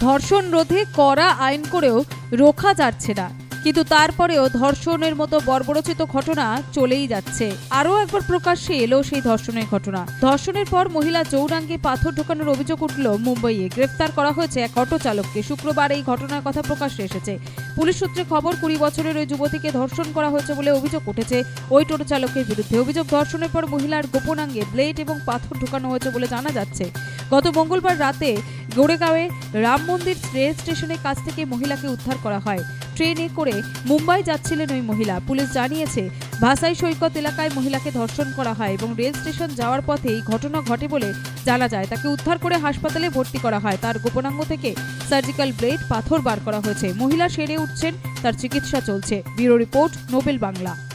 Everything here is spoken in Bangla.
ধর্ষণ রোধে কড়া আইন করেও রোখা যাচ্ছে না। কিন্তু তারপরেও ধর্ষণের মতো বর্বরচিত ঘটনা চলেই যাচ্ছে। আরও একবার প্রকাশ্যে এলো সেই ধর্ষণের ঘটনা। ধর্ষণের পর মহিলা যৌনাঙ্গে পাথর ঢোকানোর অভিযোগ উঠল মুম্বাইয়ে। গ্রেফতার করা হয়েছে এক অটো চালককে। শুক্রবার এই ঘটনার কথা প্রকাশ্যে এসেছে। পুলিশ সূত্রে খবর, কুড়ি বছরের ওই যুবতীকে ধর্ষণ করা হয়েছে বলে অভিযোগ উঠেছে। ওই টোটো চালকের বিরুদ্ধে অভিযোগ, ধর্ষণের পর মহিলার গোপনাঙ্গে ব্লেড এবং পাথর ঢোকানো হয়েছে বলে জানা যাচ্ছে। গত মঙ্গলবার রাতে গোড়েগাঁওয়ে রাম মন্দির রেল স্টেশনের কাছ থেকে মহিলাকে উদ্ধার করা হয়। ট্রেনে করে মুম্বাই যাচ্ছিলেন ওই মহিলা। পুলিশ জানিয়েছে, ভাসাই সৈকত এলাকায় মহিলাকে ধর্ষণ করা হয় এবং রেল স্টেশন যাওয়ার পথে এই ঘটনা ঘটে বলে জানা যায়। তাকে উদ্ধার করে হাসপাতালে ভর্তি করা হয়। তার গোপনাঙ্গ থেকে সার্জিক্যাল ব্লেড পাথর বার করা হয়েছে। মহিলা সেরে উঠছেন, তার চিকিৎসা চলছে। Bureau report, Nobel Bangla.